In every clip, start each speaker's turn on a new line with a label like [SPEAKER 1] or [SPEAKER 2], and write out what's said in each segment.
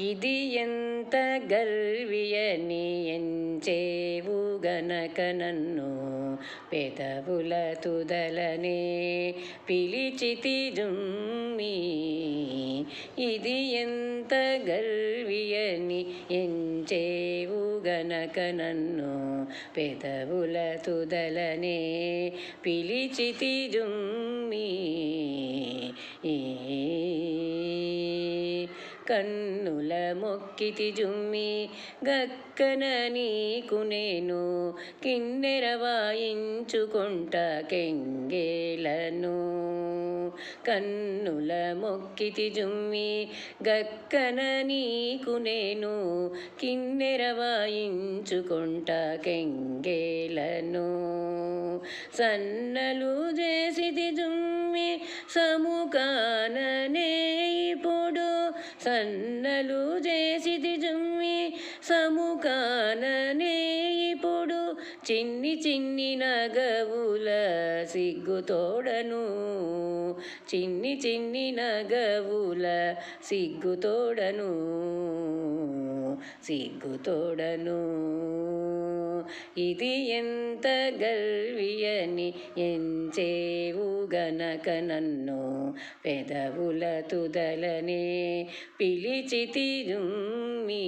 [SPEAKER 1] ఇది ఎంత గర్వియని ఎంచేవు గనక నన్ను పెదవుల తుదలనే పిలిచితి జుమ్మి ఇది ఎంత గర్వియని ఎంచేవు గనక నన్ను పెదవుల తుదలనే పిలిచితి జుమ్మి కన్నుల మొక్కితి జుమ్మి గక్కన నీకు నేను కిన్నెర వాయించుకుంట కెంగేలను. కన్నుల మొక్కితి జుమ్మి గక్కన నీకు నేను కిన్నెర వాయించుకుంట కెంగేలను. సన్నలు చేసిది జుమ్మి సముఖాననే పో సన్నలు చేసిది జమ్మి సముఖాననే ఇప్పుడు చిన్ని చిన్ని నగవుల సిగ్గుతోడను చిన్ని చిన్ని నగవుల సిగ్గుతోడను సిగ్గుతోడను ఇది ఎంత గర్వియని ఎంచేవు గనక నన్ను పెదవుల తుదలనే పిలిచితి జుమ్మి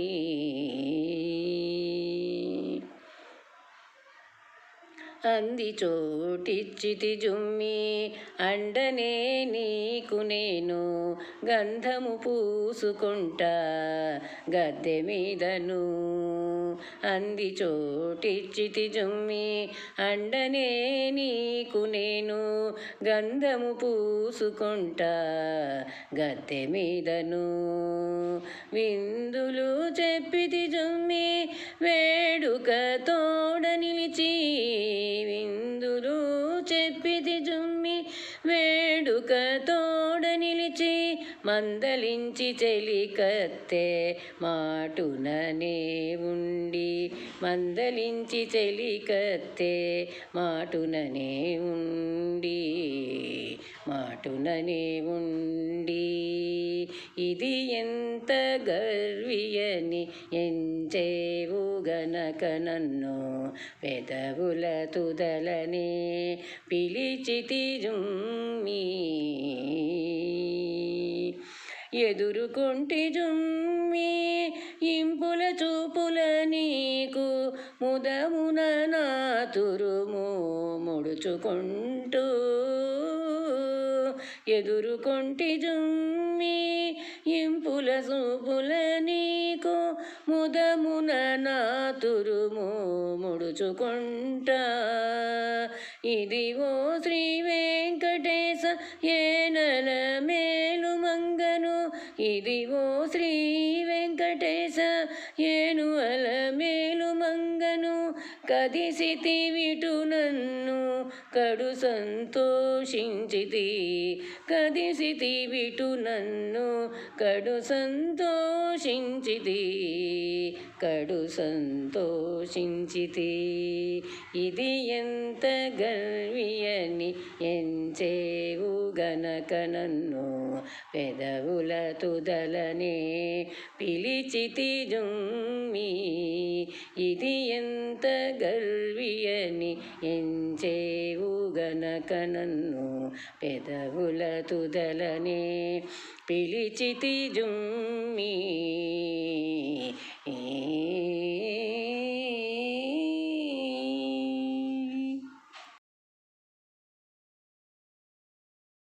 [SPEAKER 1] అంది చోటిచ్చితి జుమ్మి అండనే నీకు నేను గంధము పూసుకుంటా గద్దె మీదను. అంది చోటిచ్చితి జుమ్మి అండనే నీకు నేను గంధము పూసుకుంటా గద్దె మీదను. విందులు చెప్పితి జుమ్మి వేడుక మందలించి చెలికత్తె మాటుననే ఉండి మందలించి చెలికత్తె మాటుననే ఉండి మాటుననే ఉండి ఇది ఎంత గర్వియని ఎంచేవు గనక నన్ను పెదవుల తుదలనే పిలిచితి జుమ్మి ఎదురుకొంటి జుమ్మి ఇంపుల చూపుల నీకు ముదమున నా తురుము ముడుచుకుంటూ. ఎదురుకొంటి జుమ్మి ఇంపుల చూపుల నీకు ముదమున నా తురుము ముడుచుకుంటా. ఇదిగో శ్రీ వెంకటేశ వెంకటేశ ఏను అల మేలు మంగను కదిసితి విటు నన్ను కడు సంతోషించితి కదిసితి విటు నన్ను కడు సంతోషించితి కడు సంతోషించితి. ఇది ఎంత గర్వియని ఎంచేవు గనక నన్ను పెదవుల తుదలనే పిలిచితి జుమ్మి. ఇది ఎంత గర్వియని ఎం నన్ను పెదవుల తుదలనే పిలిచితి జుమ్మి